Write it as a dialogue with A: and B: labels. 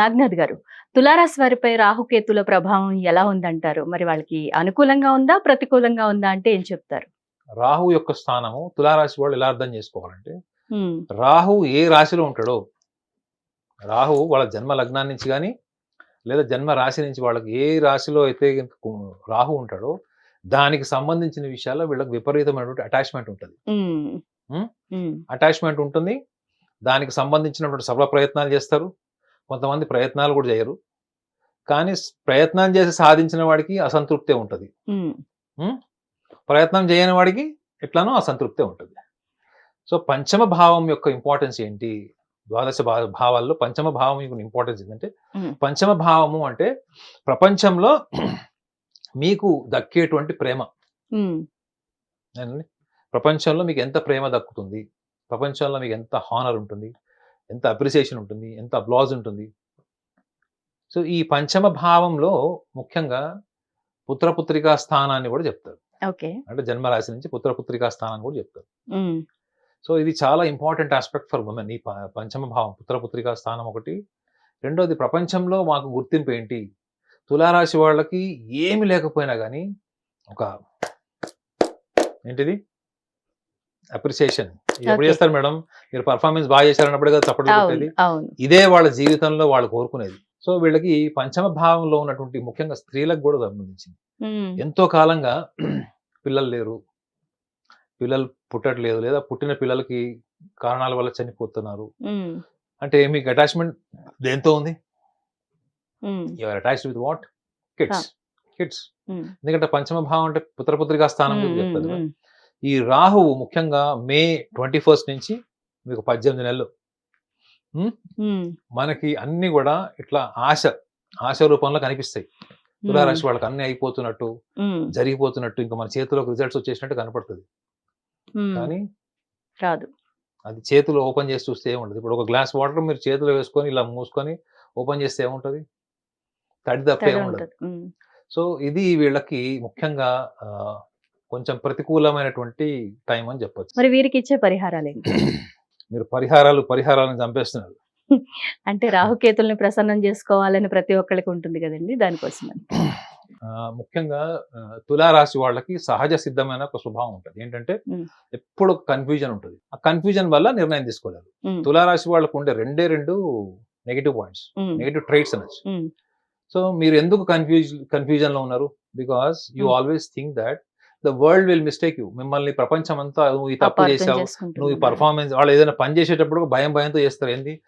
A: నాగనాథ్ గారు. తులారాశి వారిపై రాహుకేతుల ప్రభావం ఎలా ఉందంటారు? మరి వాళ్ళకి అనుకూలంగా ఉందా ప్రతికూలంగా ఉందా అంటే ఏం చెప్తారు?
B: రాహు యొక్క స్థానము తులారాశి వాళ్ళు ఎలా అర్థం చేసుకోవాలంటే రాహు ఏ రాశిలో ఉంటాడో రాహు వాళ్ళ జన్మ లగ్నాన్ని నుంచి కానీ లేదా జన్మ రాశి నుంచి వాళ్ళకి ఏ రాశిలో అయితే రాహు ఉంటాడో దానికి సంబంధించిన విషయాల్లో వీళ్ళకి విపరీతమైనటువంటి అటాచ్మెంట్ ఉంటుంది. అటాచ్మెంట్ ఉంటుంది. దానికి సంబంధించినటువంటి సభల ప్రయత్నాలు చేస్తారు. కొంతమంది ప్రయత్నాలు కూడా చేయరు. కానీ ప్రయత్నం చేసి సాధించిన వాడికి అసంతృప్తే ఉంటుంది. ప్రయత్నం చేయని వాడికి ఎట్లానో అసంతృప్తే ఉంటుంది. సో పంచమ భావం యొక్క ఇంపార్టెన్స్ ఏంటి? ద్వాదశ భావాల్లో పంచమ భావం యొక్క ఇంపార్టెన్స్ ఏంటంటే. పంచమ భావము అంటే ప్రపంచంలో మీకు దక్కేటువంటి ప్రేమ? ప్రపంచంలో మీకు ఎంత ప్రేమ దక్కుతుంది? ప్రపంచంలో మీకు ఎంత హానర్ ఉంటుంది? ఎంత అప్రిసియేషన్ ఉంటుంది ఎంత అప్లాజ్ ఉంటుంది. సో ఈ పంచమ భావంలో ముఖ్యంగా పుత్రపుత్రికా స్థానాన్ని కూడా చెప్తారు.
A: ఓకే.
B: అంటే జన్మరాశి నుంచి పుత్రపుత్రికా స్థానాన్ని కూడా చెప్తారు. సో ఇది చాలా ఇంపార్టెంట్ ఆస్పెక్ట్ ఫర్ ఉమెన్ ఈ పంచమ భావం పుత్రపుత్రికా స్థానం ఒకటి. రెండోది ప్రపంచంలో మాకు గుర్తింపు ఏంటి? తులారాశి వాళ్ళకి ఏమి లేకపోయినా కానీ ఒక ఏంటిది? అప్రిసియేషన్. ఎప్పుడు. చేస్తారు మేడం? మీరు పర్ఫార్మెన్స్ బాగా చేశారన్నప్పుడు కదా చప్పట్లు కొట్టేది? ఇదే వాళ్ళ జీవితంలో వాళ్ళు కోరుకునేది. సో వీళ్ళకి పంచమ భావంలో ఉన్నటువంటి ముఖ్యంగా స్త్రీలకు కూడా సంబంధించింది. ఎంతో కాలంగా పిల్లలు లేరు. పిల్లలు పుట్టట్లేదు లేదా పుట్టిన పిల్లలకి కారణాల వల్ల చనిపోతున్నారు. అంటే మీకు అటాచ్మెంట్ దేంతో ఉంది? Your attached with what kids kids ఎందుకంటే పంచమ భావం అంటే పుత్రపుత్రికా స్థానం చెప్తారు ఈ రాహువు ముఖ్యంగా మే ట్వంటీ ఫస్ట్ నుంచి మీకు పద్దెనిమిది నెలలు. మనకి అన్ని కూడా ఇట్లా ఆశ ఆశ రూపంలో కనిపిస్తాయి. తులారాశి వాళ్ళకి అన్ని అయిపోతున్నట్టు జరిగిపోతున్నట్టు ఇంకా మన చేతిలోకి రిజల్ట్స్ వచ్చేసినట్టు కనపడుతుంది. కానీ
A: రాదు.
B: అది చేతిలో ఓపెన్ చేసి చూస్తే ఏముండదు. ఇప్పుడు ఒక గ్లాస్ వాటర్ మీరు చేతిలో వేసుకొని ఇలా మూసుకొని ఓపెన్ చేస్తే ఏముంటది? తడి తప్ప ఏముండదు సో ఇది వీళ్ళకి ముఖ్యంగా కొంచెం ప్రతికూలమైనటువంటి టైం అని చెప్పొచ్చు.
A: మరి వీరికి ఇచ్చే పరిహారాలు ఏంటి
B: మీరు పరిహారాలు పరిహారాలను చంపేస్తున్నారు.
A: అంటే రాహుకేతుల్ని ప్రసన్నం చేసుకోవాలని ప్రతి ఒక్కరికి ఉంటుంది కదండి దానికోసం
B: ముఖ్యంగా తులారాశి వాళ్ళకి సహజ సిద్ధమైన ఒక స్వభావం ఉంటుంది. ఏంటంటే. ఎప్పుడు కన్ఫ్యూజన్ ఉంటుంది. ఆ కన్ఫ్యూజన్ వల్ల నిర్ణయం తీసుకోలేరు. తులారాశి వాళ్ళకు ఉండే రెండే రెండు నెగిటివ్ పాయింట్స్ నెగిటివ్ ట్రైట్స్ అనొచ్చు. సో మీరు ఎందుకు కన్ఫ్యూజ్ కన్ఫ్యూజన్లో ఉన్నారు? Because you. Always think that the world will mistake you మిమ్మల్ని ప్రపంచం అంతా నువ్వు ఈ తప్పు చేసావు. నువ్వు ఈ పర్ఫార్మెన్స్ వాళ్ళు ఏదైనా పని చేసేటప్పుడు భయం భయంతో చేస్తారు. ఏంది?